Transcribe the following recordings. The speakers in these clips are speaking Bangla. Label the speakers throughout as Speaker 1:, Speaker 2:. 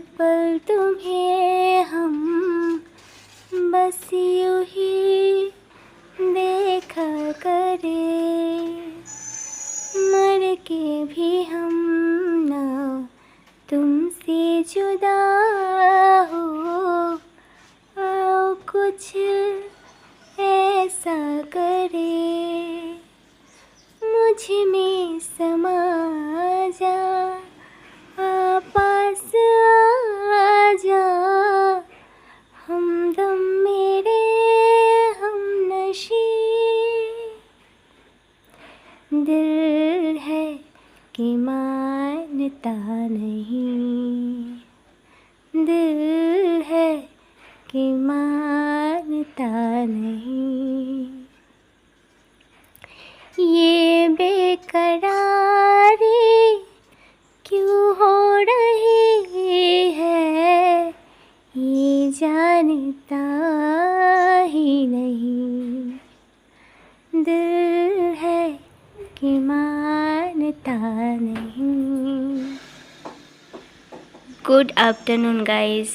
Speaker 1: पल तुम्हें हम बस यूँ ही देखा करे। मर के भी हम ना तुमसे जुदा हो। आओ कुछ ऐसा करे। मुझमें समा जा। मानता नहीं। दिल है कि मानता नहीं। ये बेकरारी क्यों हो रही है? ये जानता ही नहीं। दिल है कि मानता नहीं। গুড আফটারনুন গাইজ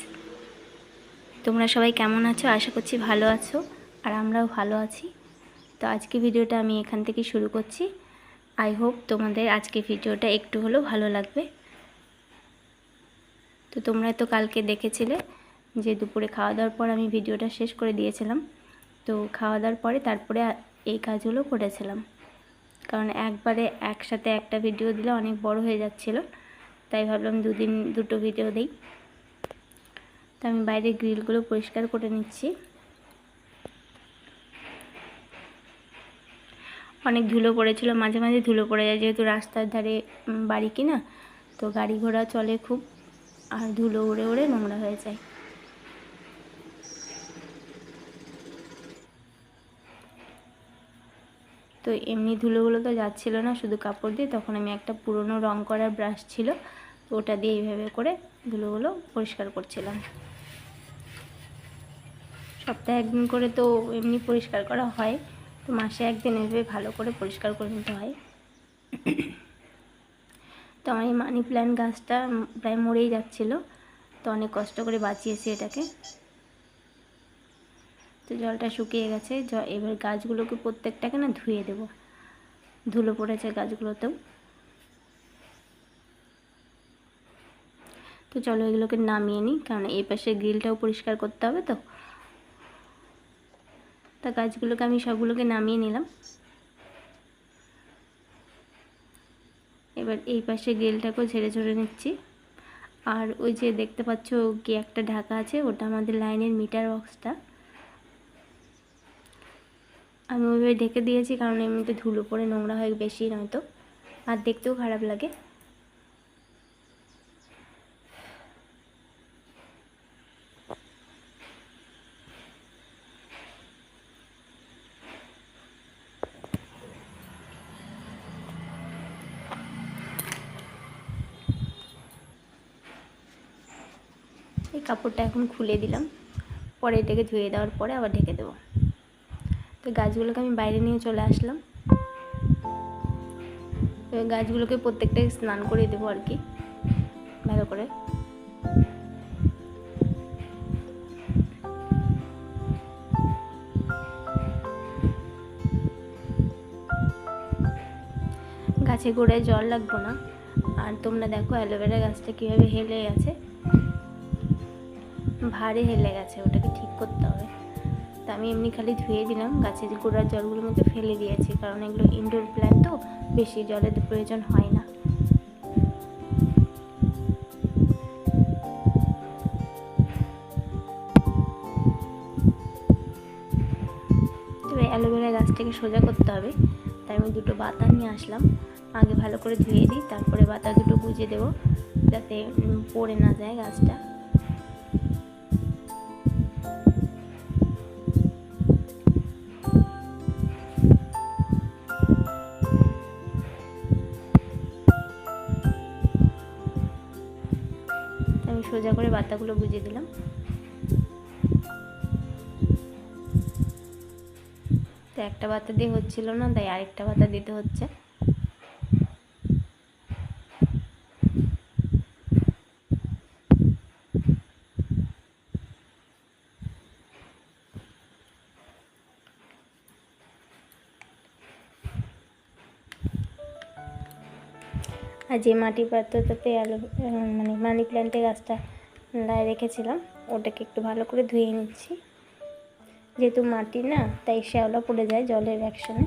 Speaker 1: তোমরা সবাই কেমন আছো? আশা করছি ভালো আছো, আর আমরাও ভালো আছি। তো আজকে ভিডিওটা আমি এখান থেকে শুরু করছি। আই হোপ তোমাদের আজকে ভিডিওটা একটু হলেও ভালো লাগবে। তো তোমরা তো কালকে দেখেছিলে যে দুপুরে খাওয়া দাওয়ার পর আমি ভিডিওটা শেষ করে দিয়েছিলাম। তো খাওয়া দাওয়ার পরে তারপরে এই কাজগুলো করেছিলাম। কারণ একবারে একসাথে একটা ভিডিও দিলে অনেক বড় হয়ে যাচ্ছিল। তাই ভাবলাম দুদিন দুটো ভিডিও দিই। তো আমি বাইরে গ্রিলগুলো পরিষ্কার করে নিচ্ছি। অনেক ধুলো পড়েছিল, মাঝে মাঝে ধুলো পড়ে যায়, যেহেতু রাস্তার ধারে বাড়ি কিনা তো গাড়ি ঘোড়া চলে খুব, আর ধুলো উড়ে উড়ে নোংরা হয়ে যায়। তো এমনি ধুলোগুলো তো যাচ্ছিল না, শুধু কাপড় দিয়ে, তখন আমি একটা পুরনো রং করার ব্রাশ ছিল তো ওটা দিয়ে এইভাবে করে ধুলোগুলো পরিষ্কার করছিলাম। সপ্তাহে একদিন করে তো এমনি পরিষ্কার করা হয়, তো মাসে একদিন এভাবে ভালো করে পরিষ্কার করে নিতে হয়। তো আমার এই মানি প্ল্যান্ট গাছটা প্রায় মরেই যাচ্ছিল, তো অনেক কষ্ট করে বাঁচিয়েছি এটাকে। তো জলটা শুকিয়ে গেছে এবার গাছগুলোকে প্রত্যেকটাকে না ধুয়ে দেব। ধুলো পড়েছে গাছগুলোতেও। তো চলো এগুলোকে নামিয়ে নিই কারণ এই পাশে গ্রিলটাও পরিষ্কার করতে হবে তো। তা গাছগুলোকে আমি সবগুলোকে নামিয়ে নিলাম। এবার এই পাশে গ্রিলটাকেও ঝেড়ে ঝরে নিচ্ছি। আর ওই যে দেখতে পাচ্ছ কি একটা ঢাকা আছে, ওটা আমাদের লাইনের মিটার বক্সটা। আমি ওইভাবে ঢেকে দিয়েছি, কারণ এমনিতে ধুলো পড়ে নোংরা হয় বেশি নয়তো আর দেখতেও খারাপ লাগে। কাপড়টা এখন খুলে দিলাম। পরে এটাকে ধুয়ে দেওয়ার পরে আবার ঢেকে দেবো। তো গাছগুলোকে আমি বাইরে নিয়ে চলে আসলাম। এবার গাছগুলোকে প্রত্যেকটাই স্নান করে দেবো আর কি, ভালো করে। গাছে গোড়ায় জল লাগবো না। আর তোমরা দেখো অ্যালোভেরা গাছটা কীভাবে হেলে গেছে ভারে হেলে গেছে, ওটাকে ঠিক করতে হবে। তা আমি এমনি খালি ধুয়ে দিলাম, গাছের গোড়ার জলগুলোর মধ্যে ফেলে দিয়েছি, কারণ এগুলো ইনডোর প্ল্যান্ট তো, বেশি জলের প্রয়োজন হয় না। অ্যালোভেরা গাছটাকে সোজা করতে হবে, তাই আমি দুটো বাতা নিয়ে আসলাম। আগে ভালো করে ধুয়ে দিই, তারপরে বাতা দুটো গুজে দেবো, যাতে পড়ে না যায় গাছটা। সোজা করে বাতাগুলো বুঝিয়ে দিলাম। তো একটা বাতা দিয়ে হচ্ছিল না, তাই আরেকটা বাতা দিতে হচ্ছে। আর যে মাটি পাত্রটাতে অ্যালো মানে মানি প্ল্যান্টের গাছটা রেখেছিলাম, ওটাকে একটু ভালো করে ধুয়ে নিচ্ছি। যেহেতু মাটি না, তাই শ্যাওলা পড়ে যায় জলের অ্যাকশনে।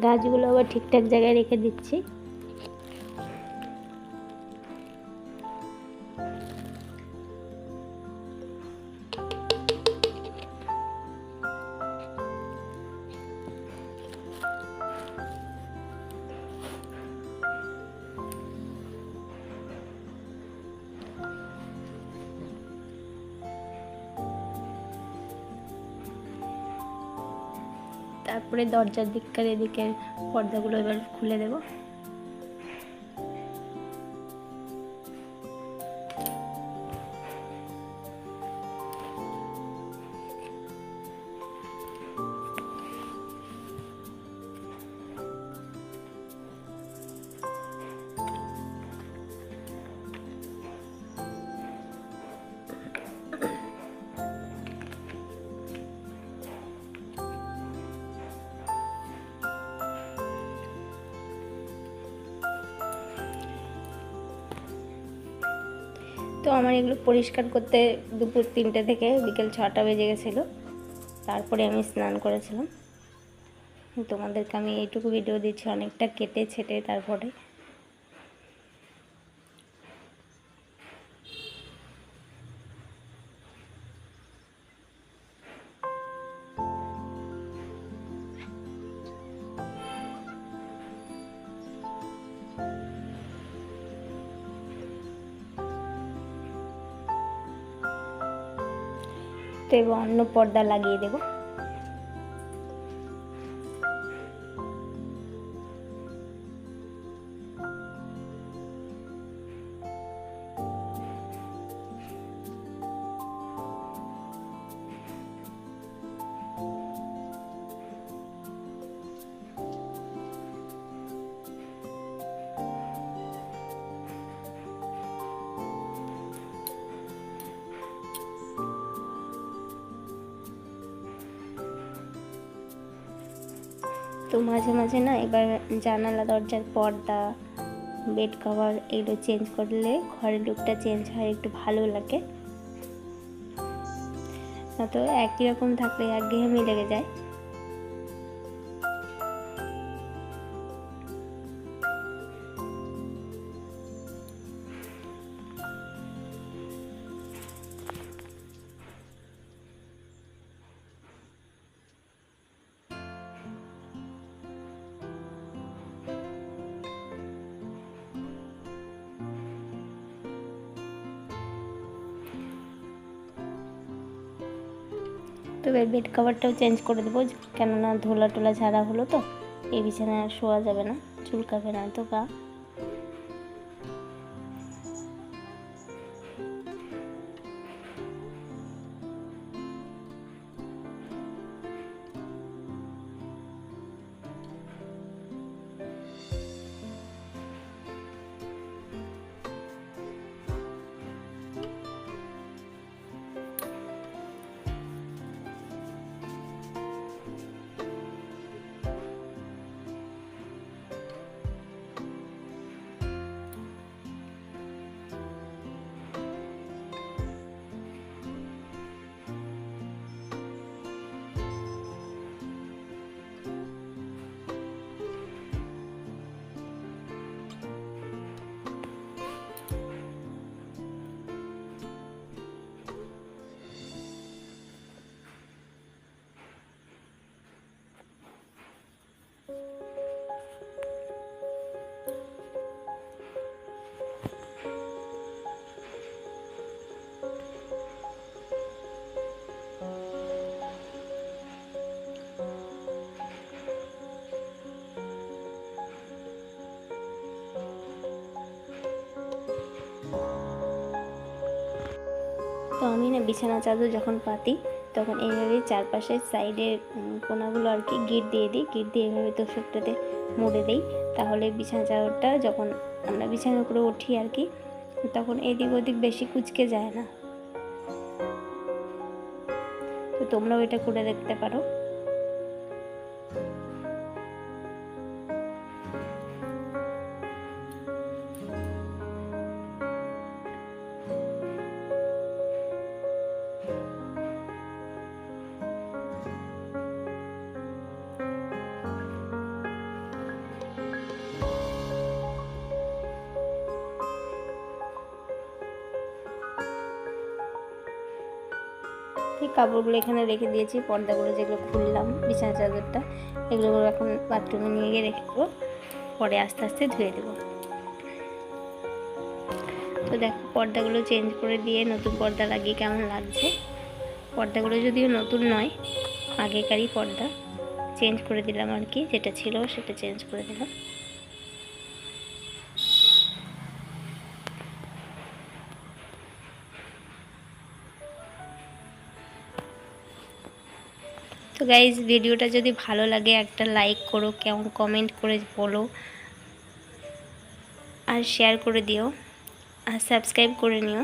Speaker 1: গাছগুলো আবার ঠিকঠাক জায়গায় রেখে দিচ্ছি। তারপরে দরজার দিককার এদিকে পর্দাগুলো এবার খুলে দেব। তো আমার এগুলো পরিষ্কার করতে দুপুর তিনটে থেকে বিকেল ছটা বেজে গেছিল। তারপরে আমি স্নান করেছিলাম। তোমাদেরকে আমি এইটুকু ভিডিও দিচ্ছি, অনেকটা কেটে ছেটে তারপরে। তো এবার অন্য পর্দা লাগিয়ে দেবো। তো মাঝে মাঝে না এবার জানালা, দরজার পর্দা বেড কভার এগুলো চেঞ্জ করলে ঘরের লুকটা চেঞ্জ হয়, একটু ভালো লাগে। না তো একই রকম থাকলে একঘেয়েমি লেগে যায়। তো এবার বেড কভারটাও চেঞ্জ করে দেবো। কেননা ধোলা টোলা ঝাড়া হলো তো। এই বিছানায় আর শোয়া যাবে না, চুলকাবে না, তো গা। তো আমি না বিছানা চাদর যখন পাতি, তখন এইভাবে চারপাশের সাইডের কোনাগুলো আর কি গিট দিয়ে দিই। গিট দিয়ে এইভাবে তোষকটাতে মুড়ে দিই। তাহলে বিছানা চাদরটা যখন আমরা বিছানার উপরে উঠি আর কি, তখন এদিক ওদিক বেশি কুচকে যায় না। তো তোমরাও এটা করে দেখতে পারো। এই কাপড়গুলো এখানে রেখে দিয়েছি, পর্দাগুলো যেগুলো খুললাম, বিছানা চাদরটা, এগুলো এখন বাথরুমে নিয়ে গিয়ে রেখে দেবো। পরে আস্তে আস্তে ধুয়ে দেবো। তো দেখো, পর্দাগুলো চেঞ্জ করে দিয়ে নতুন পর্দা লাগিয়ে কেমন লাগছে? পর্দাগুলো যদিও নতুন নয়, আগেকারই পর্দা। চেঞ্জ করে দিলাম আর কি, যেটা ছিল সেটা চেঞ্জ করে দিলাম। তো গাইজ ভিডিওটা যদি ভালো লাগে, একটা লাইক করো, কেমন কমেন্ট করে বলো। আর শেয়ার করে দিও। আর সাবস্ক্রাইব করে নিও।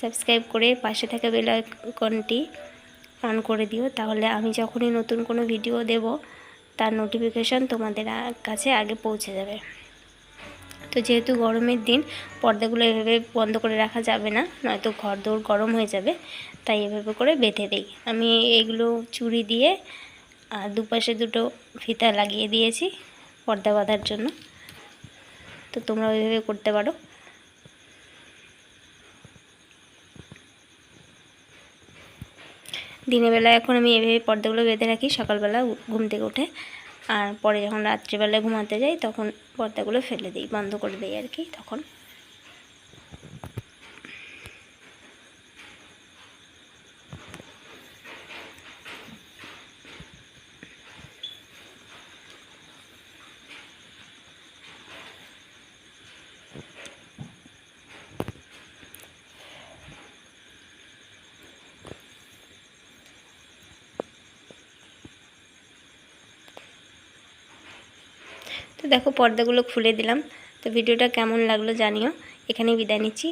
Speaker 1: সাবস্ক্রাইব করে পাশে থাকা বেল আইকনটি অন করে দিও। তাহলে আমি যখনই নতুন কোনো ভিডিও দেব, তার নোটিফিকেশান তোমাদের কাছে আগে পৌঁছে যাবে। তো যেহেতু গরমের দিন, পর্দাগুলো এভাবে বন্ধ করে রাখা যাবে না, নয়তো ঘর দৌড় গরম হয়ে যাবে। তাই এভাবে করে বেঁধে দিই। আমি এগুলো চুড়ি দিয়ে আর দুপাশে দুটো ফিতা লাগিয়ে দিয়েছি পর্দা বাঁধার জন্য। তো তোমরা ওইভাবে করতে পারো। দিনের বেলা এখন আমি এভাবে পর্দাগুলো বেঁধে রাখি, সকালবেলা ঘুম থেকে উঠে। আর পরে যখন রাত্রিবেলা ঘুমাতে যাই, তখন পর্দাগুলো ফেলে দিই, বন্ধ করে দিই আর কি তখন। তো দেখো পর্দাগুলো খুলে দিলাম। তো ভিডিওটা কেমন লাগল জানিও। এখানেই বিদায় নিচ্ছি।